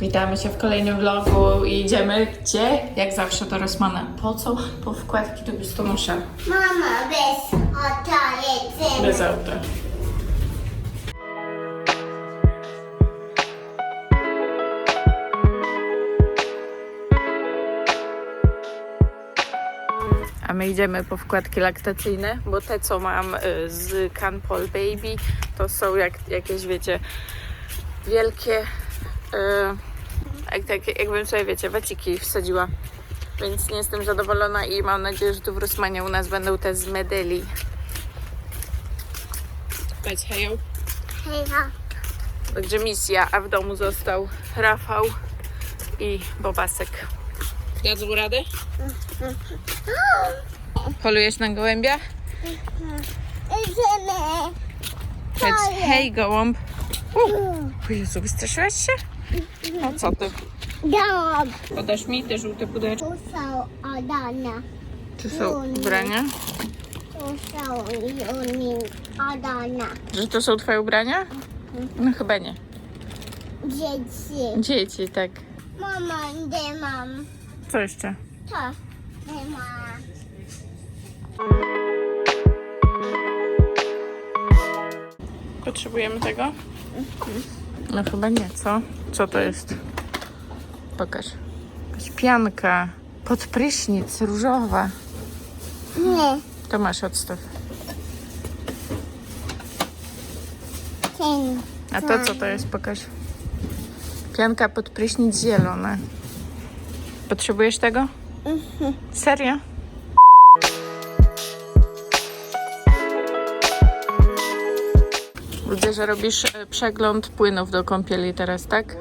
Witamy się w kolejnym vlogu i idziemy gdzie? Jak zawsze do Rosmana. Po co? Po wkładki do biustonosza. Mama, bez oto jedziemy. Bez auta. A my idziemy po wkładki laktacyjne, bo te co mam y, z Canpol Baby to są jak, jakieś wiecie wielkie y, jak, tak, jakbym sobie wiecie waciki wsadziła. Więc nie jestem zadowolona i mam nadzieję, że tu w Rosmanie u nas będą te z medeli. Powiedz hejo. Heja. Także misja, a w domu został Rafał i Bobasek. Dadzą radę? Polujesz na gołębia? Powiedz hej gołąb. O Jezu, wystraszyłaś się? No co ty? Dom. Podasz mi te żółte pudełeczko? Tu są Adana. Tu są ubrania? Tu są Adana. Że to są twoje ubrania? No chyba nie. Dzieci. Dzieci, tak. Mama, gdzie mam? Co jeszcze? To. Nie ma. Potrzebujemy tego? No chyba nie, co? Co to jest? Pokaż. Jakaś pianka. Pod prysznic, różowa. Nie. To masz odstaw. Ten. A to co to jest? Pokaż. Pianka pod prysznic zielona. Potrzebujesz tego? Serio? Widzę, że robisz e, przegląd płynów do kąpieli teraz, tak?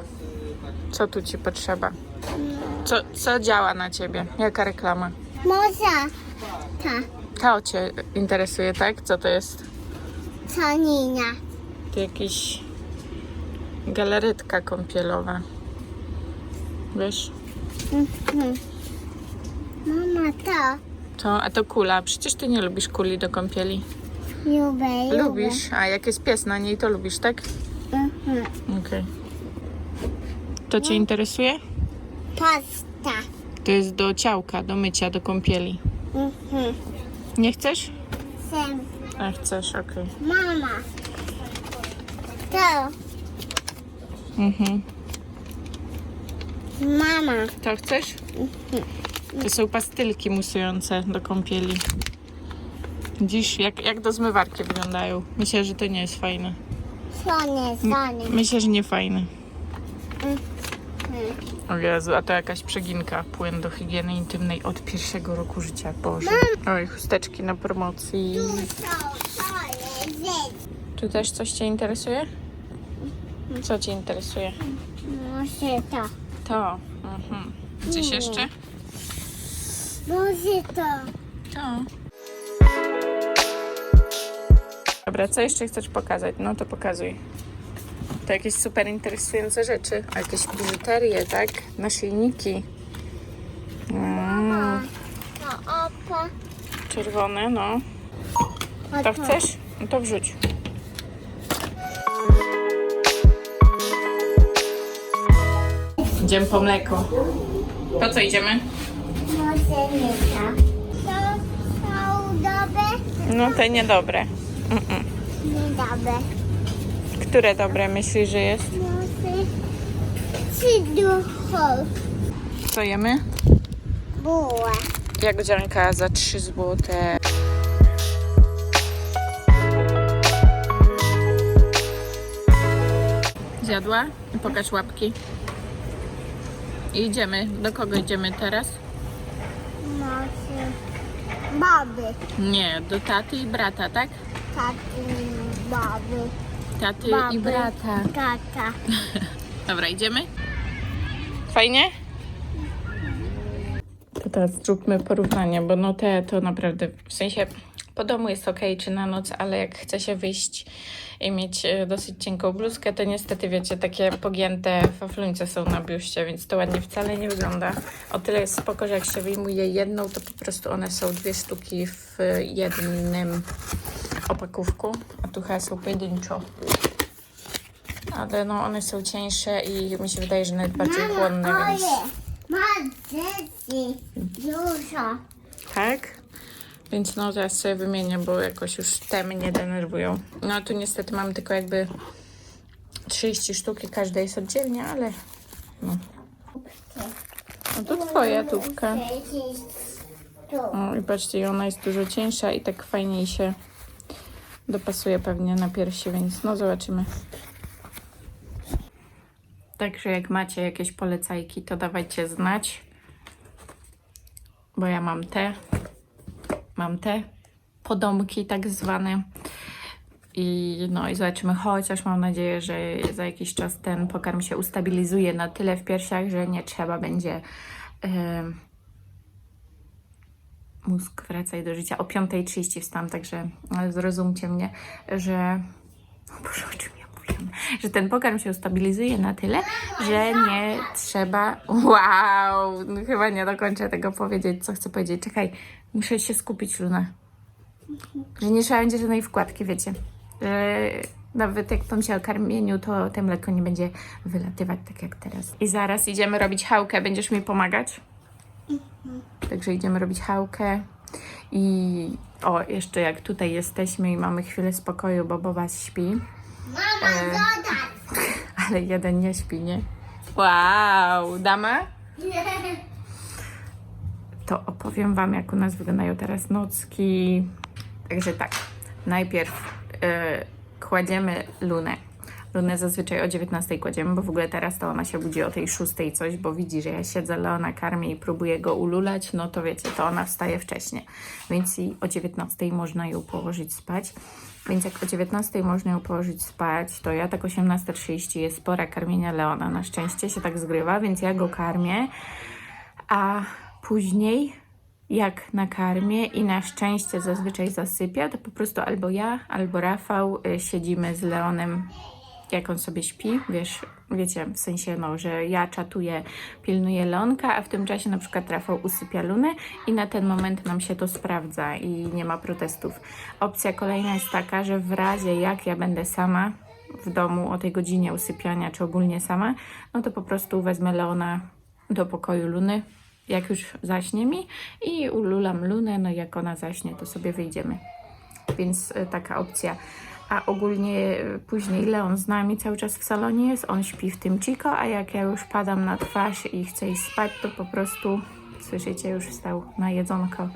Co tu ci potrzeba? Co, co działa na ciebie? Jaka reklama? Może. Ta. To cię interesuje, tak? Co to jest? To Nina. To jakiś galaretka kąpielowa. Wiesz? Mama, to. To, a to kula. Przecież ty nie lubisz kuli do kąpieli. Lubię. Lubisz. A jak jest pies na niej, to lubisz, tak? Mhm. Okej. To cię interesuje? Pasta. To jest do ciałka, do mycia, do kąpieli. Mhm. Nie chcesz? Sem. A chcesz, okej. Mama. To. Mhm. Mama. To chcesz? To są pastylki musujące do kąpieli. Dziś jak, jak do zmywarki wyglądają. Myślę, że to nie jest fajne. Słony, słony. Myślę, że nie fajne. Mhm. O Jezu, a to jakaś przeginka. Płyn do higieny intymnej od pierwszego roku życia. Boże. Oj, chusteczki na promocji. Tu są rzeczy. Tu też coś Cię interesuje? Co Cię interesuje? Może to. To. Mhm. Coś jeszcze? Może to. To. Dobra, co jeszcze chcesz pokazać? No to pokazuj. To jakieś super interesujące rzeczy. A jakieś biżuterię, tak? Naszyjniki. Mm, To opa. czerwone, no. A To chcesz? No to wrzuć. Idziemy po mleko. Po co idziemy? To. To są dobre? No te niedobre. Mm-mm. Niedobre. Które dobre myślisz, że jest? Co jemy? Buła. Jagodzianka za 3 złote. Zjadła? Pokaż łapki. I idziemy. Do kogo idziemy teraz? Może baby. Nie, do taty i brata, tak? Taty, baby. Taty Baby. i brata. Tata. Dobra, idziemy? Fajnie? To teraz zróbmy porównanie, bo no te to naprawdę, w sensie po domu jest ok, czy na noc, ale jak chce się wyjść i mieć e, dosyć cienką bluzkę, to niestety, wiecie, takie pogięte fafluńce są na biuście, więc to ładnie wcale nie wygląda. O tyle jest spoko, że jak się wyjmuje jedną, to po prostu one są dwie sztuki w jednym opakówku, a tu chyba są pojedynczo. ale no one są cieńsze i mi się wydaje, że nawet bardziej chłonne, więc... Ma dzieci. Dużo. Tak? Więc no zaraz sobie wymienię, bo jakoś już te mnie denerwują. No tu niestety mam tylko jakby 30 sztuk i każda jest oddzielnie, ale no. No to twoja tubka. Tu. O, i patrzcie, ona jest dużo cieńsza i tak fajniej się dopasuje pewnie na piersi, więc no zobaczymy. Także jak macie jakieś polecajki, to dawajcie znać. Bo ja mam te, mam te podomki tak zwane. I no i zobaczymy, chociaż mam nadzieję, że za jakiś czas ten pokarm się ustabilizuje na tyle w piersiach, że nie trzeba będzie em, mózg wracaj do życia. O 5.30 wstałam, także e, zrozumcie mnie, że... O Boże, o czym ja mówiłam? Że ten pokarm się ustabilizuje na tyle, że nie trzeba... Wow! No, chyba nie dokończę tego powiedzieć, co chcę powiedzieć. Czekaj, muszę się skupić, Luna. Że nie trzeba będzie żadnej wkładki, wiecie. Że nawet jak pomyślę o karmieniu, to te mleko nie będzie wylatywać tak jak teraz. I zaraz idziemy robić chałkę. Będziesz mi pomagać? Także idziemy robić chałkę. I o, jeszcze jak tutaj jesteśmy i mamy chwilę spokoju, bo Boba śpi, Mama, E. ale jeden nie śpi, nie? Wow, dama? To opowiem Wam, jak u nas wyglądają teraz nocki. Także tak, najpierw e, kładziemy lunę. Lunę zazwyczaj o 19 kładziemy, bo w ogóle teraz to ona się budzi o tej 6 coś, bo widzi, że ja siedzę, Leona karmię i próbuję go ululać, no to wiecie, to ona wstaje wcześniej. Więc i o 19 można ją położyć spać. Więc jak o 19 można ją położyć spać, to ja tak 18.30 jest pora karmienia Leona. Na szczęście się tak zgrywa, więc ja go karmię, a później jak nakarmię i na szczęście zazwyczaj zasypia, to po prostu albo ja, albo Rafał y, siedzimy z Leonem, jak on sobie śpi, wiesz, wiecie, w sensie, no, że ja czatuję, pilnuję Leonka, a w tym czasie na przykład Rafał usypia Lunę i na ten moment nam się to sprawdza i nie ma protestów. Opcja kolejna jest taka, że w razie jak ja będę sama w domu o tej godzinie usypiania, czy ogólnie sama, no to po prostu wezmę Leona do pokoju Luny, jak już zaśnie mi i ululam Lunę, no jak ona zaśnie, to sobie wyjdziemy. Więc y, taka opcja. A ogólnie y, później Leon z nami cały czas w salonie jest, on śpi w tym Chico, a jak ja już padam na twarz i chcę iść spać, to po prostu, słyszycie, już wstał na jedzonko.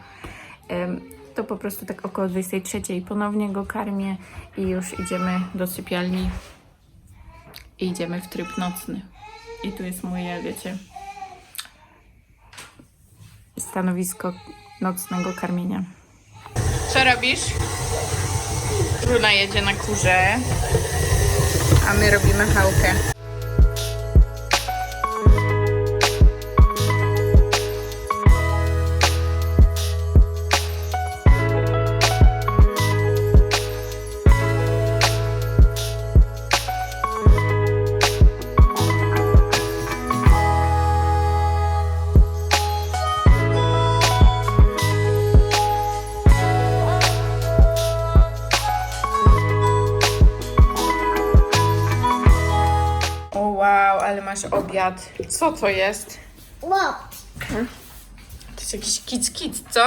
To po prostu tak około 23 ponownie go karmię i już idziemy do sypialni i idziemy w tryb nocny. I tu jest moje, wiecie, stanowisko nocnego karmienia. Co robisz? Luna jedzie na kurze, a my robimy chałkę. Obiad. Co to jest? Łap. To jest jakiś kic kic, co?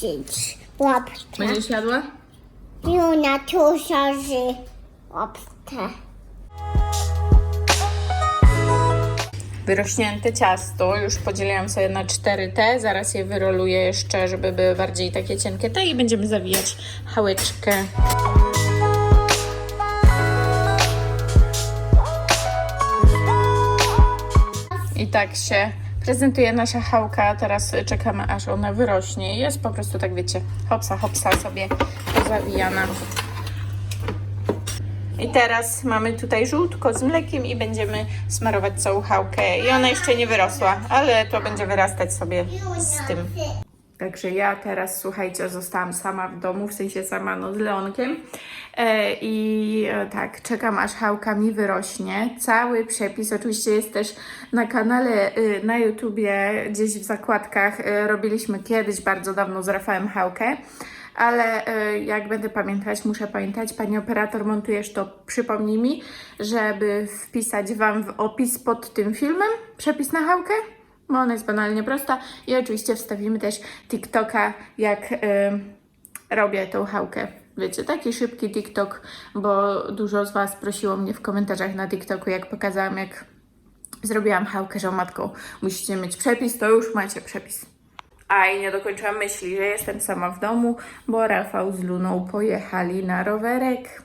Siedź. Łapka. Będziesz jadła? Juna tu szarzy. Łapkę. Wyrośnięte ciasto, już podzieliłam sobie na 4T, zaraz je wyroluję jeszcze, żeby były bardziej takie cienkie te i będziemy zawijać chałeczkę. Tak się prezentuje nasza chałka, teraz czekamy aż ona wyrośnie. Jest po prostu tak wiecie, hopsa hopsa sobie zawijana. I teraz mamy tutaj żółtko z mlekiem i będziemy smarować całą chałkę. I ona jeszcze nie wyrosła, ale to będzie wyrastać sobie z tym. Także ja teraz, słuchajcie, zostałam sama w domu, w sensie sama no, z Leonkiem. E, I e, tak, czekam aż chałka mi wyrośnie. Cały przepis oczywiście jest też na kanale y, na YouTubie, gdzieś w zakładkach. y, Robiliśmy kiedyś, bardzo dawno z Rafałem chałkę. ale y, jak będę pamiętać, muszę pamiętać, pani operator montujesz to, przypomnij mi, żeby wpisać Wam w opis pod tym filmem przepis na chałkę, bo ona jest banalnie prosta i oczywiście wstawimy też TikToka, jak y, robię tą chałkę. Wiecie, taki szybki TikTok, bo dużo z Was prosiło mnie w komentarzach na TikToku, jak pokazałam, jak zrobiłam chałkę, że o matką musicie mieć przepis, to już macie przepis. A i nie dokończyłam myśli, że jestem sama w domu, bo Rafał z Luną pojechali na rowerek,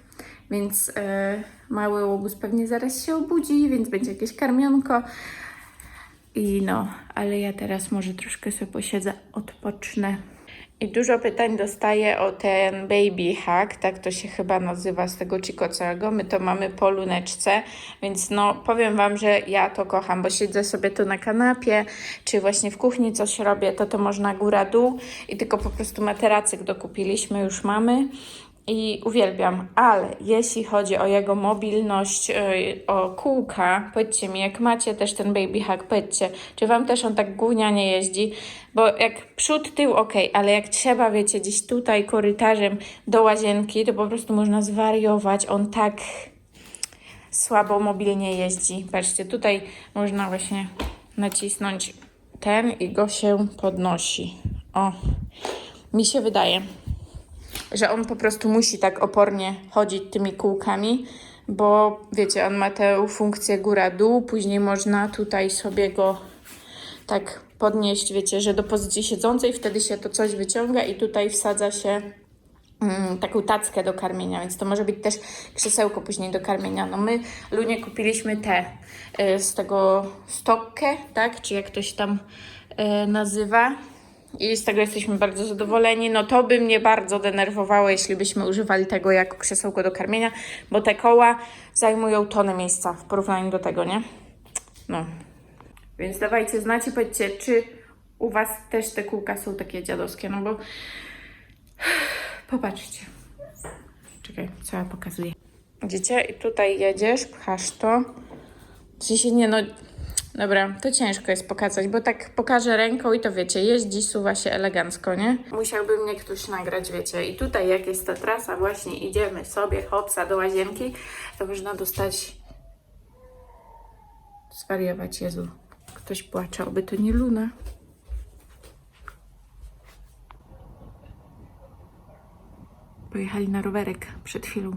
więc e, mały łobuz pewnie zaraz się obudzi, więc będzie jakieś karmionko. I no, ale ja teraz może troszkę sobie posiedzę, odpocznę. I dużo pytań dostaję o ten baby hack, tak to się chyba nazywa z tego Chico całego. My to mamy po luneczce, więc no powiem Wam, że ja to kocham, bo siedzę sobie tu na kanapie, czy właśnie w kuchni coś robię, to to można góra-dół i tylko po prostu materacyk dokupiliśmy, już mamy i uwielbiam, ale jeśli chodzi o jego mobilność, yy, o kółka, powiedzcie mi, jak macie też ten baby hack, powiedzcie, czy wam też on tak gównianie jeździ, bo jak przód, tył, ok, ale jak trzeba, wiecie, gdzieś tutaj korytarzem do łazienki, to po prostu można zwariować, on tak słabo mobilnie jeździ. Patrzcie, tutaj można właśnie nacisnąć ten i go się podnosi. O, mi się wydaje że on po prostu musi tak opornie chodzić tymi kółkami, bo wiecie, on ma tę funkcję góra-dół, później można tutaj sobie go tak podnieść, wiecie, że do pozycji siedzącej, wtedy się to coś wyciąga i tutaj wsadza się mm, taką tackę do karmienia, więc to może być też krzesełko później do karmienia. No my Lunie kupiliśmy te y, z tego stokkę, tak, czy jak to się tam y, nazywa, i z tego jesteśmy bardzo zadowoleni. No to by mnie bardzo denerwowało, jeśli byśmy używali tego jako krzesełko do karmienia, bo te koła zajmują tonę miejsca w porównaniu do tego, nie? No. Więc dawajcie znać i powiedzcie, czy u Was też te kółka są takie dziadowskie, no bo popatrzcie. Czekaj, co ja pokazuję. Widzicie? I tutaj jedziesz, pchasz to. W sensie nie, no Dobra, to ciężko jest pokazać, bo tak pokażę ręką i to wiecie, jeździ, suwa się elegancko, nie? Musiałby mnie ktoś nagrać, wiecie. I tutaj jak jest ta trasa, właśnie idziemy sobie, hopsa, do łazienki, to można dostać... Zwariować, Jezu. Ktoś płacze, oby to nie Luna. Pojechali na rowerek przed chwilą.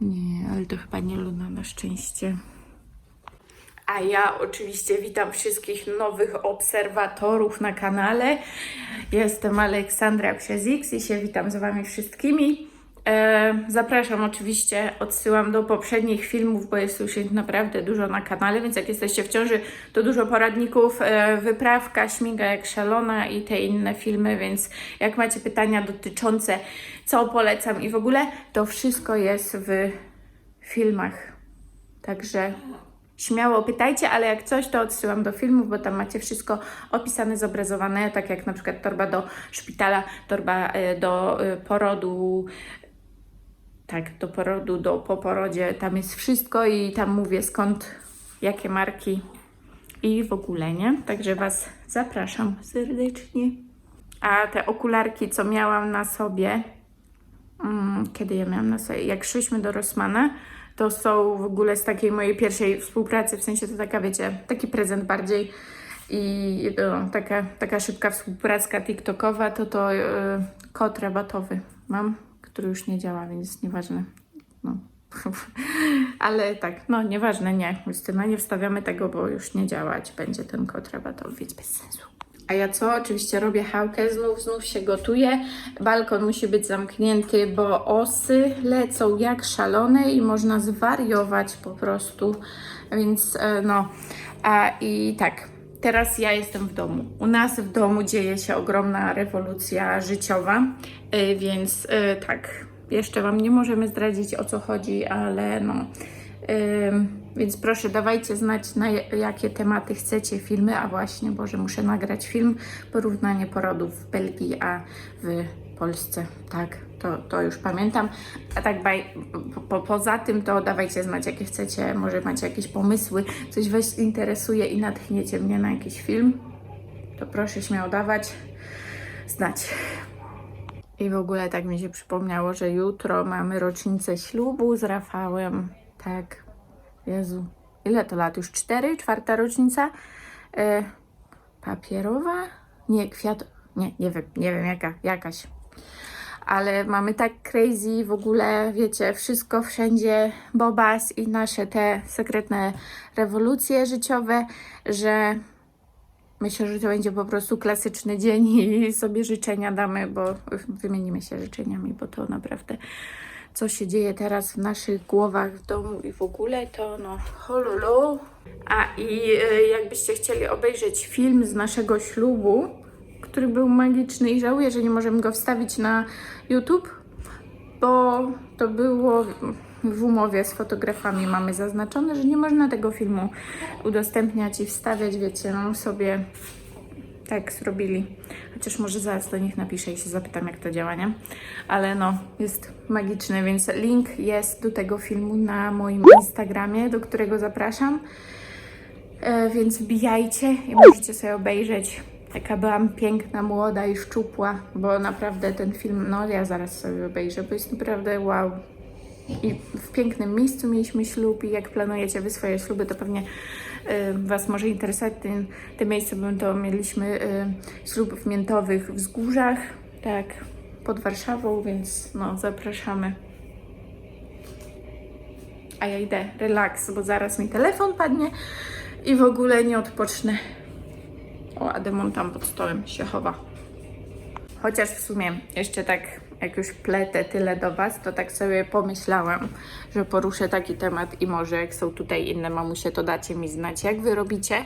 Nie, ale to chyba nie Luna na szczęście. A ja oczywiście witam wszystkich nowych obserwatorów na kanale. Jestem Aleksandra X i się witam z Wami wszystkimi. E, zapraszam oczywiście, odsyłam do poprzednich filmów, bo jest już ich naprawdę dużo na kanale, więc jak jesteście w ciąży, to dużo poradników, e, wyprawka, śmiga jak szalona i te inne filmy, więc jak macie pytania dotyczące co polecam i w ogóle, to wszystko jest w filmach. Także śmiało pytajcie, ale jak coś, to odsyłam do filmów, bo tam macie wszystko opisane, zobrazowane, tak jak na przykład torba do szpitala, torba e, do porodu, tak, do porodu, do po porodzie, tam jest wszystko i tam mówię skąd, jakie marki i w ogóle, nie? Także Was zapraszam serdecznie. A te okularki, co miałam na sobie, mm, kiedy ja miałam na sobie, jak szliśmy do Rossmana, to są w ogóle z takiej mojej pierwszej współpracy, w sensie to taka, wiecie, taki prezent bardziej i no, taka, taka szybka współpraca TikTokowa, to to yy, kod rabatowy mam, który już nie działa, więc nieważne. No. Ale tak, no nieważne, nie. Justyna, nie wstawiamy tego, bo już nie działać będzie ten kod rabatowy, więc bez sensu. A ja co? Oczywiście robię chałkę, znów, znów się gotuję. Balkon musi być zamknięty, bo osy lecą jak szalone i można zwariować po prostu. Więc e, no, a i tak, teraz ja jestem w domu. U nas w domu dzieje się ogromna rewolucja życiowa, e, więc e, tak, jeszcze Wam nie możemy zdradzić o co chodzi, ale no. Ym, więc proszę, dawajcie znać, na ja- jakie tematy chcecie filmy, a właśnie, Boże, muszę nagrać film, porównanie porodów w Belgii, a w Polsce, tak, to, to już pamiętam. A tak baj, po, po, poza tym, to dawajcie znać, jakie chcecie, może macie jakieś pomysły, coś Was interesuje i natchniecie mnie na jakiś film. to proszę śmiało dawać znać. I w ogóle tak mi się przypomniało, że jutro mamy rocznicę ślubu z Rafałem. Tak. Jezu. Ile to lat? Już cztery? Czwarta rocznica? E, papierowa? Nie, kwiat... Nie, nie wiem, nie wiem jaka, jakaś. Ale mamy tak crazy w ogóle, wiecie, wszystko wszędzie, Bobas i nasze te sekretne rewolucje życiowe, że Myślę, że to będzie po prostu klasyczny dzień i sobie życzenia damy, bo wymienimy się życzeniami, bo to naprawdę co się dzieje teraz w naszych głowach w domu i w ogóle to no holulu. A i e, jakbyście chcieli obejrzeć film z naszego ślubu, który był magiczny i żałuję, że nie możemy go wstawić na YouTube, bo to było w umowie z fotografami mamy zaznaczone, że nie można tego filmu udostępniać i wstawiać, wiecie, no sobie tak zrobili. Chociaż może zaraz do nich napiszę i się zapytam, jak to działa, nie? Ale no, jest magiczny, więc link jest do tego filmu na moim Instagramie, do którego zapraszam. E, więc wbijajcie i możecie sobie obejrzeć. Taka byłam piękna, młoda i szczupła, bo naprawdę ten film, no ja zaraz sobie obejrzę, bo jest naprawdę wow. I w pięknym miejscu mieliśmy ślub i jak planujecie wy swoje śluby, to pewnie y, Was może interesować ten, te miejsce, bo to mieliśmy y, ślub w Miętowych Wzgórzach, tak, pod Warszawą, więc no zapraszamy. A ja idę, relaks, bo zaraz mi telefon padnie i w ogóle nie odpocznę. O, a demon tam pod stołem się chowa. Chociaż w sumie jeszcze tak, jak już pletę tyle do Was, to tak sobie pomyślałam, że poruszę taki temat i może jak są tutaj inne mamusie, to dacie mi znać, jak Wy robicie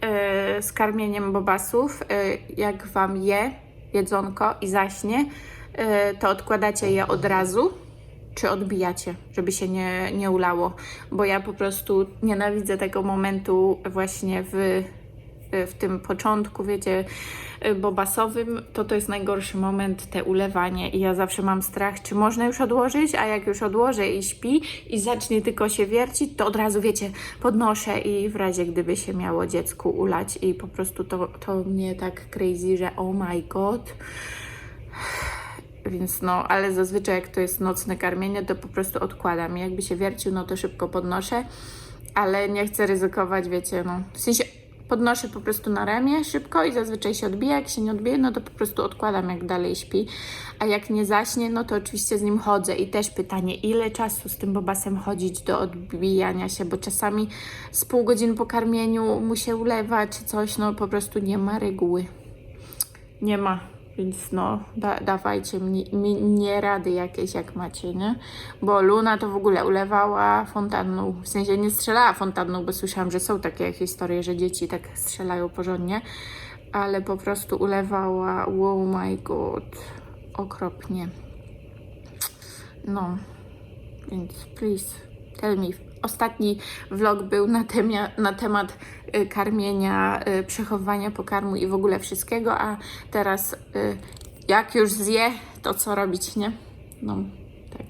e, z karmieniem bobasów, e, jak Wam je jedzonko i zaśnie, e, to odkładacie je od razu, czy odbijacie, żeby się nie, nie ulało, bo ja po prostu nienawidzę tego momentu właśnie w w tym początku, wiecie, bobasowym, to to jest najgorszy moment, te ulewanie i ja zawsze mam strach, czy można już odłożyć, a jak już odłożę i śpi i zacznie tylko się wiercić, to od razu, wiecie, podnoszę i w razie gdyby się miało dziecku ulać i po prostu to, to mnie tak crazy, że oh my god. Więc no, ale zazwyczaj jak to jest nocne karmienie, to po prostu odkładam. Jakby się wiercił, no to szybko podnoszę, ale nie chcę ryzykować, wiecie, no. W sensie podnoszę po prostu na ramię szybko i zazwyczaj się odbija. Jak się nie odbije, no to po prostu odkładam, jak dalej śpi. A jak nie zaśnie, no to oczywiście z nim chodzę. I też pytanie, ile czasu z tym bobasem chodzić do odbijania się, bo czasami z pół godziny po karmieniu mu się ulewa czy coś, no po prostu nie ma reguły. Nie ma. Więc no, da, dawajcie mi, mi nie rady jakieś, jak macie, nie? Bo Luna to w ogóle ulewała fontanną. W sensie nie strzelała fontanną, bo słyszałam, że są takie historie, że dzieci tak strzelają porządnie. Ale po prostu ulewała, oh my god, okropnie. No, więc please, tell me. Ostatni vlog był na, temia, na temat y, karmienia, y, przechowywania pokarmu i w ogóle wszystkiego, a teraz y, jak już zje, to co robić, nie? No, tak.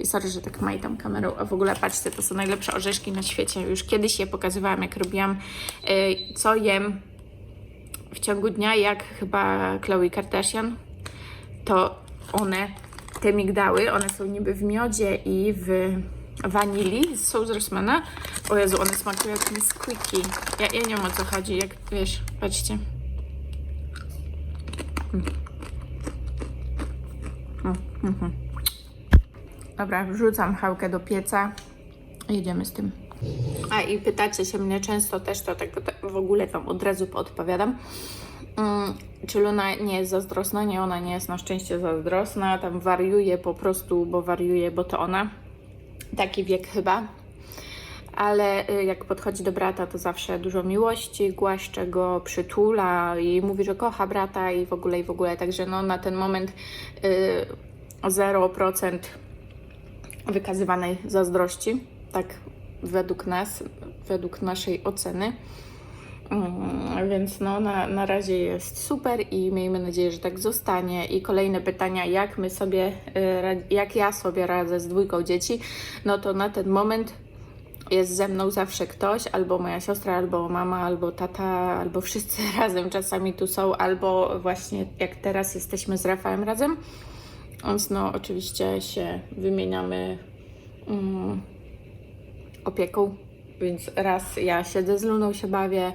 I sorry, że tak majtam kamerą, a w ogóle patrzcie, to są najlepsze orzeszki na świecie. Już kiedyś je pokazywałam, jak robiłam, co jem w ciągu dnia, jak chyba Chloe Kardashian, to one, te migdały, one są niby w miodzie i w wanilii, z Rossmana. O Jezu, one smakują jak Nesquiki. Ja, ja nie wiem o co chodzi, jak wiesz, patrzcie. Mm. Mm, mhm. Dobra, wrzucam chałkę do pieca. Jedziemy z tym. A i pytacie się mnie często też, to tak w ogóle Wam od razu podpowiadam. Mm, czy Luna nie jest zazdrosna? Nie, ona nie jest na szczęście zazdrosna. Tam wariuje po prostu, bo wariuje, bo to ona. Taki wiek chyba. Ale y, jak podchodzi do brata, to zawsze dużo miłości, głaszcze go, przytula i mówi, że kocha brata i w ogóle, i w ogóle. Także no, na ten moment y, 0% wykazywanej zazdrości, tak według nas, według naszej oceny. Mm, Więc no, na, na razie jest super i miejmy nadzieję, że tak zostanie. I kolejne pytania, jak my sobie, y, jak ja sobie radzę z dwójką dzieci, no to na ten moment jest ze mną zawsze ktoś, albo moja siostra, albo mama, albo tata, albo wszyscy razem czasami tu są, albo właśnie jak teraz jesteśmy z Rafałem razem. Więc no oczywiście się wymieniamy mm, opieką. Więc raz ja siedzę z Luną, się bawię,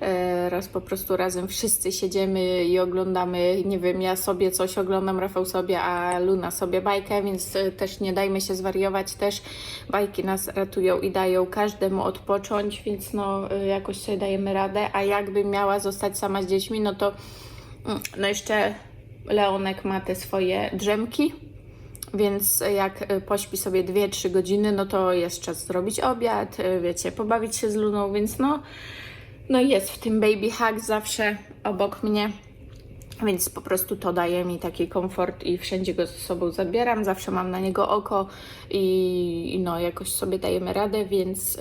e, raz po prostu razem wszyscy siedzimy i oglądamy, nie wiem, ja sobie coś oglądam, Rafał sobie, a Luna sobie bajkę, więc e, też nie dajmy się zwariować, też bajki nas ratują i dają każdemu odpocząć, więc no e, jakoś sobie dajemy radę, a jakbym miała zostać sama z dziećmi, no to mm, no jeszcze Leonek ma te swoje drzemki, więc jak y, pośpi sobie 2-3 godziny, no to jest czas zrobić obiad, y, wiecie, pobawić się z Luną, więc no, no jest w tym baby hug zawsze obok mnie. Więc po prostu to daje mi taki komfort i wszędzie go ze sobą zabieram, zawsze mam na niego oko i, i no jakoś sobie dajemy radę, więc y,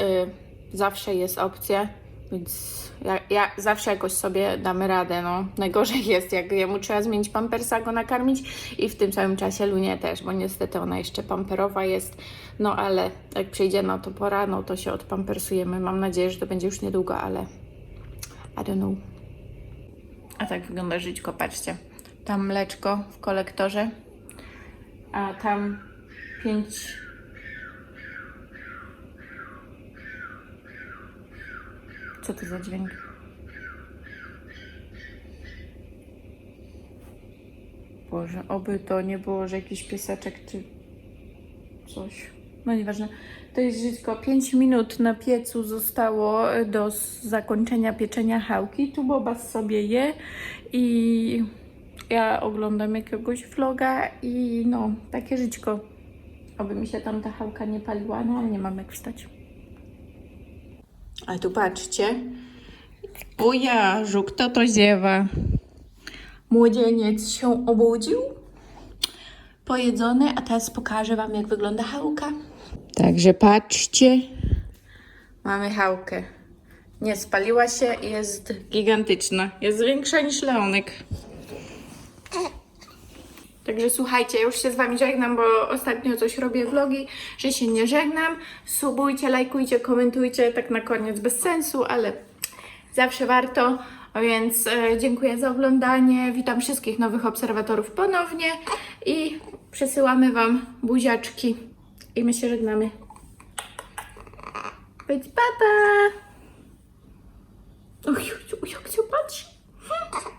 zawsze jest opcja, więc ja, ja zawsze jakoś sobie damy radę, no. Najgorzej jest, jak jemu trzeba zmienić pampersa, go nakarmić i w tym samym czasie Lunie też, bo niestety ona jeszcze pamperowa jest, no ale jak przyjdzie na to pora, no to się odpampersujemy. Mam nadzieję, że to będzie już niedługo, ale I don't know. A tak wygląda żyćko, patrzcie. Tam mleczko w kolektorze, a tam pięć... Co to za dźwięk? Boże, oby to nie było, że jakiś pieseczek czy coś. No nieważne. To jest żyćko. 5 minut na piecu zostało do s- zakończenia pieczenia chałki. Tu Bobas sobie je i ja oglądam jakiegoś vloga i no, takie żyćko. Oby mi się tam ta chałka nie paliła, no ale nie mam jak wstać. A tu patrzcie. O Jarzu, kto to ziewa? Młodzieniec się obudził, pojedzony, a teraz pokażę Wam, jak wygląda chałka. Także patrzcie. Mamy chałkę. Nie spaliła się, jest gigantyczna. Jest większa niż Leonek. Także słuchajcie, już się z Wami żegnam, bo ostatnio coś robię vlogi, że się nie żegnam. Subujcie, lajkujcie, komentujcie, tak na koniec bez sensu, ale zawsze warto. Więc e, dziękuję za oglądanie. Witam wszystkich nowych obserwatorów ponownie i przesyłamy Wam buziaczki. I my się żegnamy. Być papa! Oj, oj, oj, jak się patrzy.